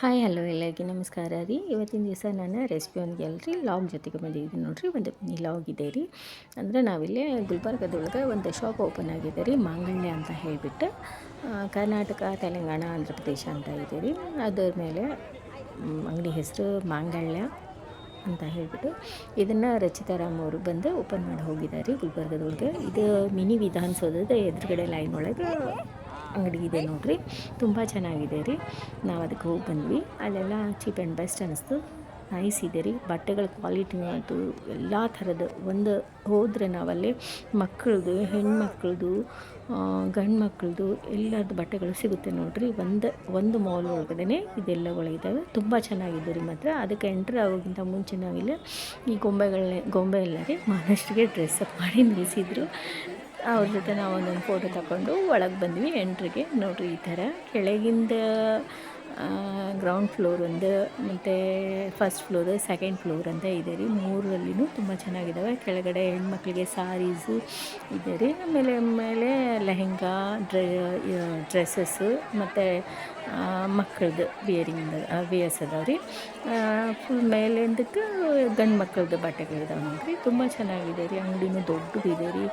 Hi, hello ಎಲ್ಲರಿಗೆ ನಮಸ್ಕಾರ ರೀ. ಇವತ್ತಿನ ದಿವಸ ನಾನು ರೆಸಿಪಿ ಒಂದು ಅಲ್ರಿ ಲಾಗ್ ಜೊತೆಗೆ ಬಂದಿದ್ದೀನಿ ನೋಡಿರಿ. ಒಂದು ಮಿನಿ ಲಾಗ್ ಇದೆ ರೀ. ಅಂದರೆ ನಾವಿಲ್ಲಿ ಗುಲ್ಬರ್ಗದೊಳಗೆ ಒಂದು ಶಾಪ್ ಓಪನ್ ಆಗಿದೆ ರೀ, ಮಾಂಗಲ್ಯ ಅಂತ ಹೇಳಿಬಿಟ್ಟು. ಕರ್ನಾಟಕ, ತೆಲಂಗಾಣ, ಆಂಧ್ರ ಪ್ರದೇಶ ಅಂತ ಇದೆ ರೀ. ಅದರ ಮೇಲೆ ಅಂಗಡಿ ಹೆಸರು ಮಾಂಗಲ್ಯ ಅಂತ ಹೇಳಿಬಿಟ್ಟು ಇದನ್ನು ರಚಿತಾರಾಮ್ ಅವರು ಬಂದು ಓಪನ್ ಮಾಡಿ ಹೋಗಿದ್ದಾರೆ ಗುಲ್ಬರ್ಗದೊಳಗೆ. ಇದು ಮಿನಿ ವಿಧಾನಸೌಧದ ಎದುರುಗಡೆ ಲೈನ್ ಒಳಗೆ ಅಂಗಡಿ ಇದೆ ನೋಡಿರಿ. ತುಂಬ ಚೆನ್ನಾಗಿದೆ ರೀ. ನಾವು ಅದಕ್ಕೆ ಹೋಗಿ ಬಂದ್ವಿ. ಅಲ್ಲೆಲ್ಲ ಚೀಪ್ ಆ್ಯಂಡ್ ಬೆಸ್ಟ್ ಅನ್ನಿಸ್ತು ನೈಸ್ ಇದೆ ರೀ. ಬಟ್ಟೆಗಳ ಕ್ವಾಲಿಟಿ ಆಯಿತು ಎಲ್ಲ ಥರದ. ಒಂದು ಹೋದರೆ ನಾವಲ್ಲಿ ಮಕ್ಕಳದು ಹೆಣ್ಮಕ್ಳದು ಗಂಡು ಮಕ್ಕಳದು ಎಲ್ಲರದ್ದು ಬಟ್ಟೆಗಳು ಸಿಗುತ್ತೆ ನೋಡಿರಿ. ಒಂದು ಒಂದು ಮಾಲ್ ಒಳಗಡೆ ಇದೆಲ್ಲ ಒಳಗಿದ್ದಾವೆ ತುಂಬ ಚೆನ್ನಾಗಿದೆ ರೀ ಮಾತ್ರ. ಅದಕ್ಕೆ ಎಂಟ್ರ್ ಆಗೋಕ್ಕಿಂತ ಮುಂಚೆ ನಾವಿಲ್ಲ ಈ ಗೊಂಬೆಗಳನ್ನೇ ಗೊಂಬೆ ಎಲ್ಲ ರೀ. ಮಹಾರಾಷ್ಟ್ರಿಗೆ ಡ್ರೆಸ್ ಅಪ್ ಮಾಡಿ ನಿಲ್ಲಿಸಿದ್ರು ಅವ್ರ ಜೊತೆ ನಾವು ಒಂದೊಂದು ಫೋಟೋ ತಗೊಂಡು ಒಳಗೆ ಬಂದ್ವಿ. ಎಂಟ್ರಿಗೆ ನೋಡ್ರಿ ಈ ಥರ ಕೆಳಗಿಂದ ಗ್ರೌಂಡ್ ಫ್ಲೋರ್ ಒಂದು, ಮತ್ತು ಫಸ್ಟ್ ಫ್ಲೋರ್ ಸೆಕೆಂಡ್ ಫ್ಲೋರ್ ಅಂತ ಇದೆ ರೀ. ಮೂರಲ್ಲಿನೂ ತುಂಬ ಚೆನ್ನಾಗಿದ್ದಾವೆ ಕೆಳಗಡೆ ಹೆಣ್ಮಕ್ಳಿಗೆ ಸಾರೀಸು ಇದೆ ರೀ. ಆಮೇಲೆ ಮೇಲೆ ಲೆಹೆಂಗಾ, ಡ್ರೆ ಡ್ರೆಸ್ಸಸ್ಸು ಮತ್ತು ಮಕ್ಕಳದ್ದು ವಿಯರಿಂಗ್ ವಿಯರ್ಸ್ ಅದಾವೆ ರೀ. ಫುಲ್ ಮೇಲಿಂದಕ್ಕೆ ಗಂಡು ಮಕ್ಕಳದ್ದು ಬಟ್ಟೆಗಳಿದಾವೆ ನೋಡಿರಿ. ತುಂಬ ಚೆನ್ನಾಗಿದೆ ರೀ. ಅಂಗಡಿನೂ ದೊಡ್ಡದಿದೆ ರೀ.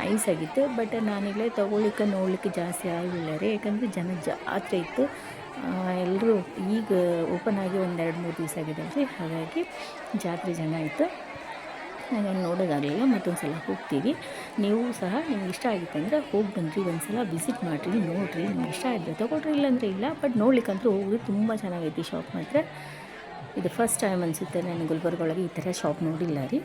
ನೈಸ್ ಆಗಿತ್ತು. ಬಟ್ ನಾನಿಲ್ಲೇ ತೊಗೊಳಿಕ್ಕೆ ನೋಡ್ಲಿಕ್ಕೆ ಜಾಸ್ತಿ ಆಗಲಿಲ್ಲ ರೀ. ಯಾಕಂದರೆ ಜನ ಜಾತ್ರೆ ಇತ್ತು. ಎಲ್ಲರೂ ಈಗ ಓಪನ್ ಆಗಿ ಒಂದು ಎರಡು ಮೂರು ದಿವಸ ಆಗಿದೆ ರೀ ಹಾಗಾಗಿ ಜಾತ್ರೆ ಜನ ಇತ್ತು. ಹಾಗಾಗಿ ನೋಡೋದಾಗಲಿಲ್ಲ, ಮತ್ತೊಂದು ಸಲ ಹೋಗ್ತೀವಿ. ನೀವು ಸಹ ನಿಮ್ಗೆ ಇಷ್ಟ ಆಗಿತ್ತು ಅಂದರೆ ಹೋಗಿ ಬಂದ್ರಿ ಒಂದು ಸಲ ವಿಸಿಟ್ ಮಾಡಿರಿ, ನೋಡಿರಿ. ನಿಮ್ಗೆ ಇಷ್ಟ ಇದ್ದರೆ ತೊಗೊಳ್ರಿ, ಇಲ್ಲಾಂದರೆ ಇಲ್ಲ ಬಟ್ ನೋಡ್ಲಿಕ್ಕಂತೂ ಹೋಗಿದ್ರೆ ತುಂಬ ಚೆನ್ನಾಗೈತಿ ಶಾಪ್ ಮಾತ್ರ. ಇದು ಫಸ್ಟ್ ಟೈಮ್ ಅನಿಸುತ್ತೆ ನಾನು ಗುಲ್ಬರ್ಗೊಳಗೆ ಈ ಥರ ಶಾಪ್ ನೋಡಿಲ್ಲ ರೀ.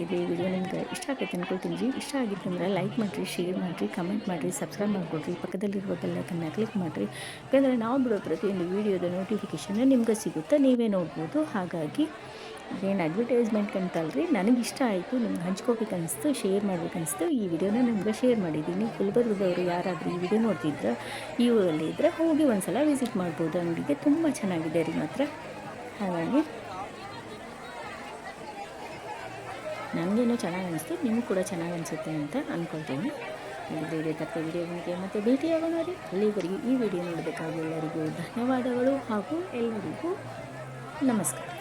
ಹಾಗಿದ್ರೆ ಈ ವಿಡಿಯೋ ನಿಮ್ಗೆ ಇಷ್ಟ ಆಗೈತೆ ಅನ್ಕೊಳ್ತೀನಿ ರೀ. ಇಷ್ಟ ಆಗಿತ್ತು ಅಂದರೆ ಲೈಕ್ ಮಾಡಿರಿ ಶೇರ್ ಮಾಡಿರಿ ಕಮೆಂಟ್ ಮಾಡಿರಿ ಸಬ್ಸ್ಕ್ರೈಬ್ ಮಾಡಿಕೊಡ್ರಿ. ಪಕ್ಕದಲ್ಲಿರುವ ಬೆಲ್ಲೈಕನ್ನ ಕ್ಲಿಕ್ ಮಾಡಿರಿ. ಯಾಕಂದರೆ ನಾವು ಬಿಡೋ ಪ್ರತಿಯೊಂದು ವೀಡಿಯೋದ ನೋಟಿಫಿಕೇಷನ್ ನಿಮ್ಗೆ ಸಿಗುತ್ತೆ ನೀವೇ ನೋಡ್ಬೋದು. ಹಾಗಾಗಿ ಏನು ಅಡ್ವರ್ಟೈಸ್ಮೆಂಟ್ ಅಂತಲ್ರಿ, ನನಗೆ ಇಷ್ಟ ಆಯಿತು, ನಿಮ್ಗೆ ಹಂಚ್ಕೋಬೇಕು ಅನಿಸ್ತು ಶೇರ್ ಮಾಡ್ಬೇಕು ಅನಿಸ್ತು, ಈ ವಿಡಿಯೋನ ನಿಮ್ಗೆ ಶೇರ್ ಮಾಡಿದ್ದೀನಿ. ಗುಲ್ಬರ್ಗದವರು ಯಾರಾದರೂ ಈ ವಿಡಿಯೋ ನೋಡ್ತಿದ್ರೆ, ಈ ಊರಲ್ಲಿ ಇದ್ದರೆ ಹೋಗಿ ಒಂದು ಸಲ ವಿಸಿಟ್ ಮಾಡ್ಬೋದು. ಅಂಗಡಿಗೆ ತುಂಬ ಚೆನ್ನಾಗಿದೆ ರೀ ಮಾತ್ರ. ಹಾಗಾಗಿ ನನಗೇನೋ ಚೆನ್ನಾಗಿ ಅನಿಸ್ತು, ನಿಮಗೂ ಕೂಡ ಚೆನ್ನಾಗಿ ಅನಿಸುತ್ತೆ ಅಂತ ಅಂದ್ಕೊಳ್ತೀನಿ ಬೇರೆ ತಕ್ಕ ವಿಡಿಯೋಗಳಿಗೆ ಮತ್ತು ಭೇಟಿಯಾಗೋಣ ರೀ. ಅಲ್ಲಿವರೆಗೆ ಈ ವಿಡಿಯೋ ನೋಡಬೇಕಾಗಿ ಎಲ್ಲರಿಗೂ ಧನ್ಯವಾದಗಳು ಹಾಗೂ ಎಲ್ಲರಿಗೂ ನಮಸ್ಕಾರ.